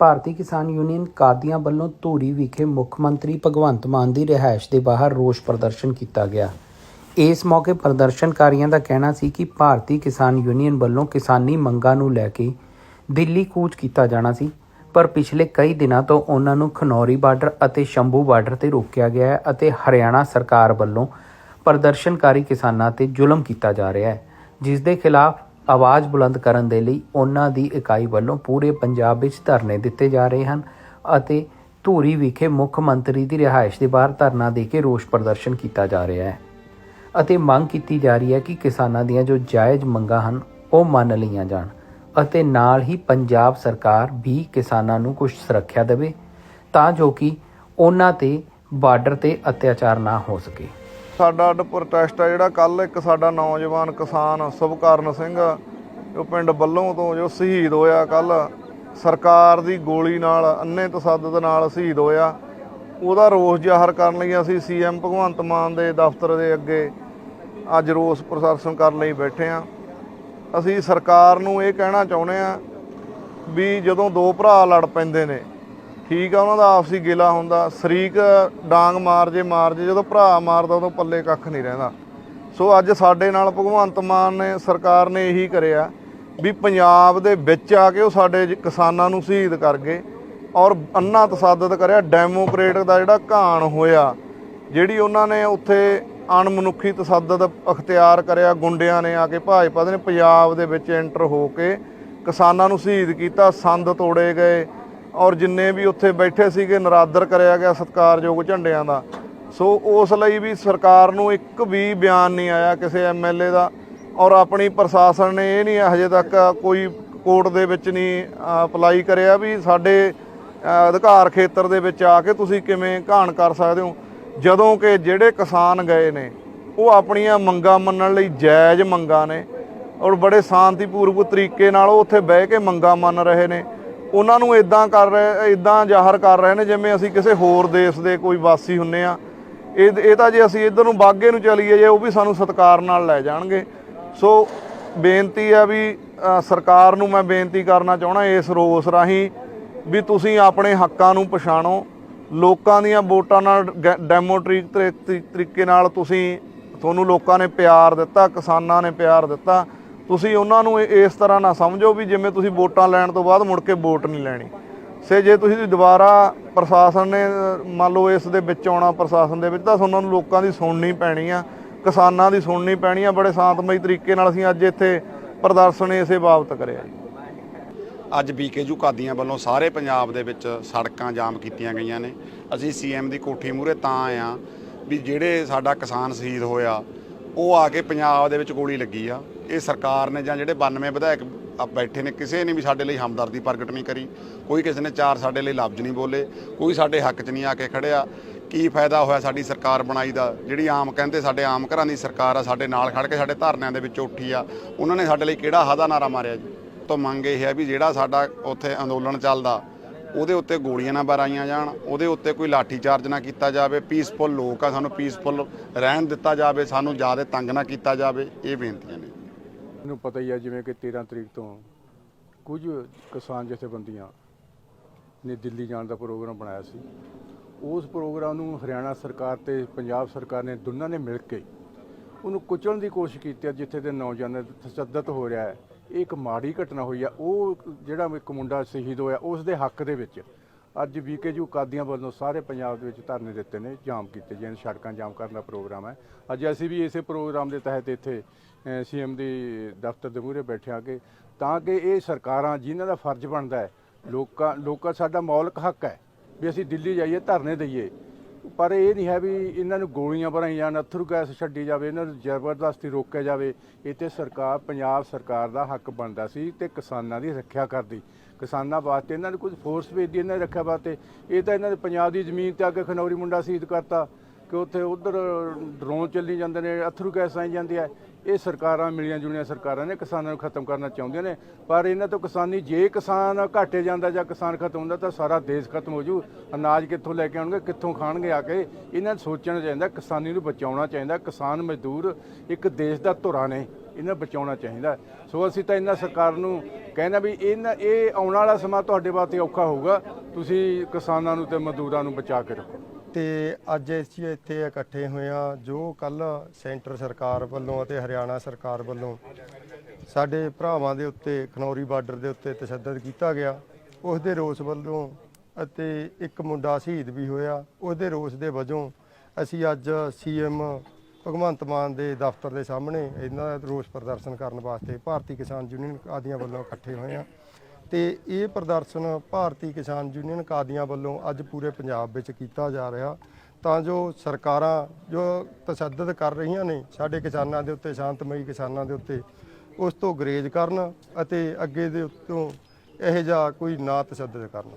ਭਾਰਤੀ ਕਿਸਾਨ ਯੂਨੀਅਨ ਕਾਦੀਆਂ ਵੱਲੋਂ ਧੂਰੀ ਵਿਖੇ ਮੁੱਖ ਮੰਤਰੀ ਭਗਵੰਤ ਮਾਨ ਦੀ ਰਿਹਾਇਸ਼ ਦੇ ਬਾਹਰ ਰੋਸ ਪ੍ਰਦਰਸ਼ਨ ਕੀਤਾ ਗਿਆ। ਇਸ ਮੌਕੇ ਪ੍ਰਦਰਸ਼ਨਕਾਰੀਆਂ ਦਾ ਕਹਿਣਾ ਸੀ ਕਿ ਭਾਰਤੀ ਕਿਸਾਨ ਯੂਨੀਅਨ ਵੱਲੋਂ ਕਿਸਾਨੀ ਮੰਗਾਂ ਨੂੰ ਲੈ ਕੇ ਦਿੱਲੀ ਕੂਚ ਕੀਤਾ ਜਾਣਾ ਸੀ, ਪਰ ਪਿਛਲੇ ਕਈ ਦਿਨਾਂ ਤੋਂ ਉਹਨਾਂ ਨੂੰ ਖਨੌਰੀ ਬਾਰਡਰ ਅਤੇ ਸ਼ੰਭੂ ਬਾਰਡਰ ਤੇ ਰੋਕਿਆ ਗਿਆ ਹੈ ਅਤੇ ਹਰਿਆਣਾ ਸਰਕਾਰ ਵੱਲੋਂ ਪ੍ਰਦਰਸ਼ਨਕਾਰੀ ਕਿਸਾਨਾਂ ਤੇ ਜ਼ੁਲਮ ਕੀਤਾ ਜਾ ਰਿਹਾ ਹੈ, ਜਿਸ ਦੇ ਖਿਲਾਫ ਆਵਾਜ਼ ਬੁਲੰਦ ਕਰਨ ਦੇ ਲਈ ਉਹਨਾਂ ਦੀ ਇਕਾਈ ਵੱਲੋਂ ਪੂਰੇ ਪੰਜਾਬ ਵਿੱਚ ਧਰਨੇ ਦਿੱਤੇ ਜਾ ਰਹੇ ਹਨ ਅਤੇ ਧੂਰੀ ਵਿਖੇ ਮੁੱਖ ਮੰਤਰੀ ਦੀ ਰਿਹਾਇਸ਼ ਦੇ ਬਾਹਰ ਧਰਨਾ ਦੇ ਕੇ ਰੋਸ ਪ੍ਰਦਰਸ਼ਨ ਕੀਤਾ ਜਾ ਰਿਹਾ ਹੈ। ਅਤੇ ਮੰਗ ਕੀਤੀ ਜਾ ਰਹੀ ਹੈ ਕਿ ਕਿਸਾਨਾਂ ਦੀਆਂ ਜੋ ਜਾਇਜ਼ ਮੰਗਾਂ ਹਨ, ਉਹ ਮੰਨ ਲਈਆਂ ਜਾਣ ਅਤੇ ਨਾਲ ਹੀ ਪੰਜਾਬ ਸਰਕਾਰ ਵੀ ਕਿਸਾਨਾਂ ਨੂੰ ਕੁਝ ਸੁਰੱਖਿਆ ਦੇਵੇ ਤਾਂ ਜੋ ਕਿ ਉਹਨਾਂ ਤੇ ਬਾਰਡਰ ਤੇ ਅਤਿਆਚਾਰ ਨਾ ਹੋ ਸਕੇ। ਸਾਡਾ ਅੱਡ ਪ੍ਰੋਟੈਸਟ ਆ ਜਿਹੜਾ ਕੱਲ ਇੱਕ ਸਾਡਾ ਨੌਜਵਾਨ ਕਿਸਾਨ ਸੁਭਕਰਨ ਸਿੰਘ ਜੋ ਪਿੰਡ ਬੱਲੋਂ ਤੋਂ ਜੋ ਸ਼ਹੀਦ ਹੋਇਆ ਕੱਲ ਸਰਕਾਰ ਦੀ ਗੋਲੀ ਨਾਲ ਅੰਨੇ ਤਸੱਦਦ ਨਾਲ ਸ਼ਹੀਦ ਹੋਇਆ। ਉਹਦਾ ਰੋਸ ਜ਼ਾਹਰ ਕਰਨ ਲਈ ਅਸੀਂ ਸੀਐਮ ਭਗਵੰਤ ਮਾਨ ਦੇ ਦਫ਼ਤਰ ਦੇ ਅੱਗੇ ਅੱਜ ਰੋਸ ਪ੍ਰਦਰਸ਼ਨ ਕਰਨ ਲਈ ਬੈਠੇ ਆ ਅਸੀਂ ਸਰਕਾਰ ਨੂੰ ਇਹ ਕਹਿਣਾ ਚਾਹੁੰਦੇ ਆ ਵੀ ਜਦੋਂ ਦੋ ਭਰਾ ਲੜ ਪੈਂਦੇ ਨੇ ਠੀਕ ਆ, ਉਹਨਾਂ ਦਾ ਆਪਸੀ ਗਿਲਾ ਹੁੰਦਾ। ਸ਼ਰੀਕ ਡਾਂਗ ਮਾਰ ਜੇ ਮਾਰ ਜੇ, ਜਦੋਂ ਭਰਾ ਮਾਰਦਾ ਉਦੋਂ ਪੱਲੇ ਕੱਖ ਨਹੀਂ ਰਹਿੰਦਾ। ਸੋ ਅੱਜ ਸਾਡੇ ਨਾਲ ਭਗਵੰਤ ਮਾਨ ਨੇ, ਸਰਕਾਰ ਨੇ ਇਹੀ ਕਰਿਆ ਵੀ ਪੰਜਾਬ ਦੇ ਵਿੱਚ ਆ ਕੇ ਉਹ ਸਾਡੇ ਕਿਸਾਨਾਂ ਨੂੰ ਸ਼ਹੀਦ ਕਰ ਗਏ ਔਰ ਅੰਨਾ ਤਸੱਦਦ ਕਰਿਆ। ਡੈਮੋਕ੍ਰੇਟ ਦਾ ਜਿਹੜਾ ਘਾਣ ਹੋਇਆ, ਜਿਹੜੀ ਉਹਨਾਂ ਨੇ ਉੱਥੇ ਅਣਮਨੁੱਖੀ ਤਸੱਦਦ ਅਖਤਿਆਰ ਕਰਿਆ, ਗੁੰਡਿਆਂ ਨੇ ਆ ਕੇ ਭਾਜਪਾ ਦੇ ਨੇ, ਪੰਜਾਬ ਦੇ ਵਿੱਚ ਐਂਟਰ ਹੋ ਕੇ ਕਿਸਾਨਾਂ ਨੂੰ ਸ਼ਹੀਦ ਕੀਤਾ, ਸੰਦ ਤੋੜੇ ਗਏ। ਔਰ ਜਿੰਨੇ ਵੀ ਉੱਥੇ ਬੈਠੇ ਸੀਗੇ, ਨਰਾਦਰ ਕਰਿਆ ਗਿਆ ਸਤਿਕਾਰਯੋਗ ਝੰਡਿਆਂ ਦਾ। ਸੋ ਉਸ ਲਈ ਵੀ ਸਰਕਾਰ ਨੂੰ ਇੱਕ ਵੀ ਬਿਆਨ ਨਹੀਂ ਆਇਆ ਕਿਸੇ ਐਮਐਲਏ ਦਾ। ਔਰ ਆਪਣੀ ਪ੍ਰਸ਼ਾਸਨ ਨੇ ਇਹ ਨਹੀਂ ਹਜੇ ਤੱਕ ਕੋਈ ਕੋਰਟ ਦੇ ਵਿੱਚ ਨਹੀਂ ਅਪਲਾਈ ਕਰਿਆ ਵੀ ਸਾਡੇ ਅਧਿਕਾਰ ਖੇਤਰ ਦੇ ਵਿੱਚ ਆ ਕੇ ਤੁਸੀਂ ਕਿਵੇਂ ਘਾਣ ਕਰ ਸਕਦੇ ਹੋ। ਜਦੋਂ ਕਿ ਜਿਹੜੇ ਕਿਸਾਨ ਗਏ ਨੇ, ਉਹ ਆਪਣੀਆਂ ਮੰਗਾਂ ਮੰਨਣ ਲਈ ਜਾਇਜ਼ ਮੰਗਾਂ ਨੇ। ਔਰ ਬੜੇ ਸ਼ਾਂਤੀਪੂਰਵਕ ਤਰੀਕੇ ਨਾਲ ਉਹ ਉੱਥੇ ਬਹਿ ਕੇ ਮੰਗਾਂ ਮੰਨ ਰਹੇ ਨੇ। ਉਹਨਾਂ ਨੂੰ ਇਦਾਂ ਕਰ ਰਹੇ ਇਦਾਂ ਜ਼ਾਹਰ ਕਰ ਰਹੇ ਨੇ ਜਿਵੇਂ ਅਸੀਂ ਕਿਸੇ ਹੋਰ ਦੇਸ਼ ਦੇ ਕੋਈ ਵਾਸੀ ਹੁੰਨੇ ਆ। ਇਹ ਇਹ ਤਾਂ ਜੇ ਅਸੀਂ ਇਧਰ ਨੂੰ ਬਾਗੇ ਨੂੰ ਚਲੀਏ, ਜੇ ਉਹ ਵੀ ਸਾਨੂੰ ਸਤਿਕਾਰ ਨਾਲ ਲੈ ਜਾਣਗੇ। ਸੋ ਬੇਨਤੀ ਆ ਵੀ ਸਰਕਾਰ ਨੂੰ ਮੈਂ ਬੇਨਤੀ ਕਰਨਾ ਚਾਹਣਾ ਇਸ ਰੋਸ ਰਾਹੀਂ ਵੀ ਤੁਸੀਂ ਆਪਣੇ ਹੱਕਾਂ ਨੂੰ ਪਛਾਣੋ। ਲੋਕਾਂ ਦੀਆਂ ਵੋਟਾਂ ਨਾਲ ਗੈ- ਡੈਮੋਟ੍ਰਿਕ ਤਰੀ- ਤਰੀ- ਤਰੀਕੇ ਨਾਲ ਤੁਸੀਂ, ਤੁਹਾਨੂੰ ਲੋਕਾਂ ਨੇ ਪਿਆਰ ਦਿੱਤਾ, ਕਿਸਾਨਾਂ ਨੇ ਪਿਆਰ ਦਿੱਤਾ। ਤੁਸੀਂ ਉਹਨਾਂ ਨੂੰ ਇਸ ਤਰ੍ਹਾਂ ਨਾ ਸਮਝੋ ਵੀ ਜਿਵੇਂ ਤੁਸੀਂ ਵੋਟਾਂ ਲੈਣ ਤੋਂ ਬਾਅਦ ਮੁੜ ਕੇ ਵੋਟ ਨਹੀਂ ਲੈਣੀ। ਸੇ ਜੇ ਤੁਸੀਂ ਦੁਬਾਰਾ ਪ੍ਰਸ਼ਾਸਨ ਨੇ, ਮੰਨ ਲਓ ਇਸ ਦੇ ਵਿੱਚ ਆਉਣਾ ਪ੍ਰਸ਼ਾਸਨ ਦੇ ਵਿੱਚ, ਤਾਂ ਤੁਹਾਨੂੰ ਲੋਕਾਂ ਦੀ ਸੁਣਨੀ ਪੈਣੀ ਆ, ਕਿਸਾਨਾਂ ਦੀ ਸੁਣਨੀ ਪੈਣੀ ਆ, ਬੜੇ ਸ਼ਾਂਤਮਈ ਤਰੀਕੇ ਨਾਲ ਅਸੀਂ ਅੱਜ ਇੱਥੇ ਪ੍ਰਦਰਸ਼ਨ ਇਸੇ ਬਾਬਤ ਕਰਿਆ ਜੀ। ਅੱਜ ਬੀਕੇਯੂ ਕਾਦੀਆਂ ਵੱਲੋਂ ਸਾਰੇ ਪੰਜਾਬ ਦੇ ਵਿੱਚ ਸੜਕਾਂ ਜਾਮ ਕੀਤੀਆਂ ਗਈਆਂ ਨੇ। ਅਸੀਂ ਸੀਐਮ ਦੀ ਕੋਠੀ ਮੂਹਰੇ ਤਾਂ ਆਏ ਆ ਵੀ ਜਿਹੜੇ ਸਾਡਾ ਕਿਸਾਨ ਸ਼ਹੀਦ ਹੋਇਆ, ਉਹ ਆ ਕੇ ਪੰਜਾਬ ਦੇ ਵਿੱਚ ਗੋਲੀ ਲੱਗੀ ਆ। ਇਹ ਸਰਕਾਰ ਨੇ ਜਾਂ ਜਿਹੜੇ 92 ਵਿਧਾਇਕ ਬੈਠੇ ਨੇ, ਕਿਸੇ ਨੇ ਵੀ ਸਾਡੇ ਲਈ ਹਮਦਰਦੀ ਪ੍ਰਗਟ ਨਹੀਂ ਕਰੀ। ਕੋਈ ਕਿਸੇ ਨੇ ਚਾਰ ਸਾਡੇ ਲਈ ਲਫ਼ਜ਼ ਨਹੀਂ ਬੋਲੇ, ਕੋਈ ਸਾਡੇ ਹੱਕ 'ਚ ਨਹੀਂ ਆ ਕੇ ਖੜਿਆ। ਕੀ ਫਾਇਦਾ ਹੋਇਆ ਸਾਡੀ ਸਰਕਾਰ ਬਣਾਈ ਦਾ? ਜਿਹੜੀ ਆਮ ਕਹਿੰਦੇ ਸਾਡੇ ਆਮ ਘਰਾਂ ਦੀ ਸਰਕਾਰ ਆ, ਸਾਡੇ ਨਾਲ ਖੜ ਕੇ ਸਾਡੇ ਧਰਨਿਆਂ ਦੇ ਵਿੱਚ ਉੱਠੀ ਆ, ਉਹਨਾਂ ਨੇ ਸਾਡੇ ਲਈ ਕਿਹੜਾ ਹਾਦਾ ਨਾਰਾ ਮਾਰਿਆ ਜੀ? ਤੋਂ ਮੰਗ ਇਹ ਹੈ ਵੀ ਜਿਹੜਾ ਸਾਡਾ ਉੱਥੇ ਅੰਦੋਲਨ ਚੱਲਦਾ, ਉਹਦੇ ਉੱਤੇ ਗੋਲੀਆਂ ਨਾ ਬਰਾਈਆਂ ਜਾਣ, ਉਹਦੇ ਉੱਤੇ ਕੋਈ ਲਾਠੀ ਚਾਰਜ ਨਾ ਕੀਤਾ ਜਾਵੇ ਪੀਸਫੁਲ ਲੋਕ ਆ, ਸਾਨੂੰ ਪੀਸਫੁਲ ਰਹਿਣ ਦਿੱਤਾ ਜਾਵੇ, ਸਾਨੂੰ ਜ਼ਿਆਦਾ ਤੰਗ ਨਾ ਕੀਤਾ ਜਾਵੇ, ਇਹ ਬੇਨਤੀਆਂ ਮੈਨੂੰ ਪਤਾ ਹੀ ਆ ਜਿਵੇਂ ਕਿ 13 ਤਰੀਕ ਤੋਂ ਕੁਝ ਕਿਸਾਨ ਜਥੇਬੰਦੀਆਂ ਨੇ ਦਿੱਲੀ ਜਾਣ ਦਾ ਪ੍ਰੋਗਰਾਮ ਬਣਾਇਆ ਸੀ। ਉਸ ਪ੍ਰੋਗਰਾਮ ਨੂੰ ਹਰਿਆਣਾ ਸਰਕਾਰ ਤੇ ਪੰਜਾਬ ਸਰਕਾਰ ਨੇ ਦੋਨਾਂ ਨੇ ਮਿਲ ਕੇ ਉਹਨੂੰ ਕੁਚਲਣ ਦੀ ਕੋਸ਼ਿਸ਼ ਕੀਤੀ ਹੈ ਜਿੱਥੇ ਦੇ ਨੌਜਵਾਨਾਂ ਤੇ ਤਸ਼ੱਦਦ ਹੋ ਰਿਹਾ ਹੈ। ਇਹ ਇੱਕ ਮਾੜੀ ਘਟਨਾ ਹੋਈ ਆ, ਉਹ ਜਿਹੜਾ ਇੱਕ ਮੁੰਡਾ ਸ਼ਹੀਦ ਹੋਇਆ, ਉਸ ਦੇ ਹੱਕ ਦੇ ਵਿੱਚ ਅੱਜ ਵੀਕੇਯੂ ਕਾਦੀਆਂ ਵੱਲੋਂ ਸਾਰੇ ਪੰਜਾਬ ਦੇ ਵਿੱਚ ਧਰਨੇ ਦਿੱਤੇ ਨੇ, ਜਾਮ ਕੀਤੇ ਜਿਹਨ ਸੜਕਾਂ ਜਾਮ ਕਰਨ ਦਾ ਪ੍ਰੋਗਰਾਮ ਹੈ। ਅੱਜ ਅਸੀਂ ਵੀ ਇਸੇ ਪ੍ਰੋਗਰਾਮ ਦੇ ਤਹਿਤ ਇੱਥੇ ਸੀਐਮ ਦੀ ਦਫ਼ਤਰ ਦੇ ਮੂਹਰੇ ਬੈਠੇ ਆ ਕੇ ਤਾਂ ਕਿ ਇਹ ਸਰਕਾਰਾਂ ਜਿਨ੍ਹਾਂ ਦਾ ਫਰਜ਼ ਬਣਦਾ ਹੈ, ਲੋਕਾਂ ਲੋਕਾਂ ਸਾਡਾ ਮੌਲਿਕ ਹੱਕ ਹੈ ਵੀ ਅਸੀਂ ਦਿੱਲੀ ਜਾਈਏ, ਧਰਨੇ ਦਈਏ। ਪਰ ਇਹ ਨਹੀਂ ਹੈ ਵੀ ਇਹਨਾਂ ਨੂੰ ਗੋਲੀਆਂ ਭਰਾਈਆਂ ਜਾਣ ਅਥਰੂ ਗੈਸ ਛੱਡੀ ਜਾਵੇ, ਇਹਨਾਂ ਨੂੰ ਜ਼ਬਰਦਸਤੀ ਰੋਕਿਆ ਜਾਵੇ। ਇੱਥੇ ਸਰਕਾਰ, ਪੰਜਾਬ ਸਰਕਾਰ ਦਾ ਹੱਕ ਬਣਦਾ ਸੀ ਤੇ ਕਿਸਾਨਾਂ ਦੀ ਰੱਖਿਆ ਕਰਦੀ। ਕਿਸਾਨਾਂ ਵਾਸਤੇ, ਇਹਨਾਂ ਨੂੰ ਕੁਝ ਫੋਰਸ ਭੇਜਦੀ ਇਹਨਾਂ ਦੀ ਰੱਖਿਆ ਵਾਸਤੇ। ਇਹ ਤਾਂ ਇਹਨਾਂ ਦੇ ਪੰਜਾਬ ਦੀ ਜ਼ਮੀਨ ਤੇ ਆ ਕੇ ਖਨੌਰੀ ਮੁੰਡਾ ਸ਼ਹੀਦ ਕਰਤਾ, ਕਿ ਉੱਥੇ ਉਧਰ ਡਰੋਨ ਚੱਲੀ ਜਾਂਦੇ ਨੇ, ਅਥਰੂ ਗੈਸ ਆਈ ਜਾਂਦੀ ਹੈ। ਇਹ ਸਰਕਾਰਾਂ, ਮਿਲੀਆਂ ਜੁਲੀਆਂ ਸਰਕਾਰਾਂ ਨੇ ਕਿਸਾਨਾਂ ਨੂੰ ਖਤਮ ਕਰਨਾ ਚਾਹੁੰਦੀਆਂ ਨੇ। ਪਰ ਇਹਨਾਂ ਤੋਂ ਕਿਸਾਨੀ, ਜੇ ਕਿਸਾਨ ਘਾਟੇ ਜਾਂਦਾ ਜਾਂ ਕਿਸਾਨ ਖਤਮ ਹੁੰਦਾ ਤਾਂ ਸਾਰਾ ਦੇਸ਼ ਖਤਮ ਹੋ ਜੂ। ਅਨਾਜ ਕਿੱਥੋਂ ਲੈ ਕੇ ਆਉਣਗੇ, ਕਿੱਥੋਂ ਖਾਣਗੇ ਆ ਕੇ? ਇਹਨਾਂ ਨੂੰ ਸੋਚਣਾ ਚਾਹੀਦਾ, ਕਿਸਾਨੀ ਨੂੰ ਬਚਾਉਣਾ ਚਾਹੀਦਾ। ਕਿਸਾਨ ਮਜ਼ਦੂਰ ਇੱਕ ਦੇਸ਼ ਦਾ ਧੁਰਾ ਨੇ, ਇਹਨਾਂ ਬਚਾਉਣਾ ਚਾਹੀਦਾ। ਸੋ ਅਸੀਂ ਤਾਂ ਇਹਨਾਂ ਸਰਕਾਰ ਨੂੰ ਕਹਿੰਦਾ ਵੀ ਇਹਨਾਂ, ਇਹ ਆਉਣ ਵਾਲਾ ਸਮਾਂ ਤੁਹਾਡੇ ਵਾਸਤੇ ਔਖਾ ਹੋਊਗਾ। ਤੁਸੀਂ ਕਿਸਾਨਾਂ ਨੂੰ ਤੇ ਮਜ਼ਦੂਰਾਂ ਨੂੰ ਬਚਾ ਕੇ ਰੱਖੋ। ਤੇ ਅੱਜ ਅਸੀਂ ਇੱਥੇ ਇਕੱਠੇ ਹੋਏ ਹਾਂ, ਜੋ ਕੱਲ ਸੈਂਟਰ ਸਰਕਾਰ ਵੱਲੋਂ ਅਤੇ ਹਰਿਆਣਾ ਸਰਕਾਰ ਵੱਲੋਂ ਸਾਡੇ ਭਰਾਵਾਂ ਦੇ ਉੱਤੇ, ਖਨੌਰੀ ਬਾਰਡਰ ਦੇ ਉੱਤੇ ਤਸ਼ੱਦਦ ਕੀਤਾ ਗਿਆ। ਉਸ ਦੇ ਰੋਸ ਵੱਲੋਂ ਅਤੇ ਇੱਕ ਮੁੰਡਾ ਸ਼ਹੀਦ ਵੀ ਹੋਇਆ। ਉਸ ਦੇ ਰੋਸ ਦੇ ਵਜੋਂ ਅਸੀਂ ਅੱਜ ਸੀਐਮ ਭਗਵੰਤ ਮਾਨ ਦੇ ਦਫ਼ਤਰ ਦੇ ਸਾਹਮਣੇ ਇਹਨਾਂ ਦਾ ਰੋਸ ਪ੍ਰਦਰਸ਼ਨ ਕਰਨ ਵਾਸਤੇ ਭਾਰਤੀ ਕਿਸਾਨ ਯੂਨੀਅਨ ਆਦੀਆਂ ਵੱਲੋਂ ਇਕੱਠੇ ਹੋਏ ਹਾਂ। ਤੇ ਇਹ ਪ੍ਰਦਰਸ਼ਨ ਭਾਰਤੀ ਕਿਸਾਨ ਯੂਨੀਅਨ ਕਾਦੀਆਂ ਵੱਲੋਂ ਅੱਜ ਪੂਰੇ ਪੰਜਾਬ ਵਿੱਚ ਕੀਤਾ ਜਾ ਰਿਹਾ। ਤਾਂ ਜੋ ਸਰਕਾਰਾਂ ਜੋ ਤਸ਼ੱਦਦ ਕਰ ਰਹੀਆਂ ਨੇ ਸਾਡੇ ਕਿਸਾਨਾਂ ਦੇ ਉੱਤੇ, ਸ਼ਾਂਤਮਈ ਕਿਸਾਨਾਂ ਦੇ ਉੱਤੇ, ਉਸ ਤੋਂ ਗਰੇਜ ਕਰਨ ਅਤੇ ਅੱਗੇ ਦੇ ਉੱਤੋਂ ਇਹੋ ਜਿਹਾ ਕੋਈ ਨਾ ਤਸ਼ੱਦਦ ਕਰਨ।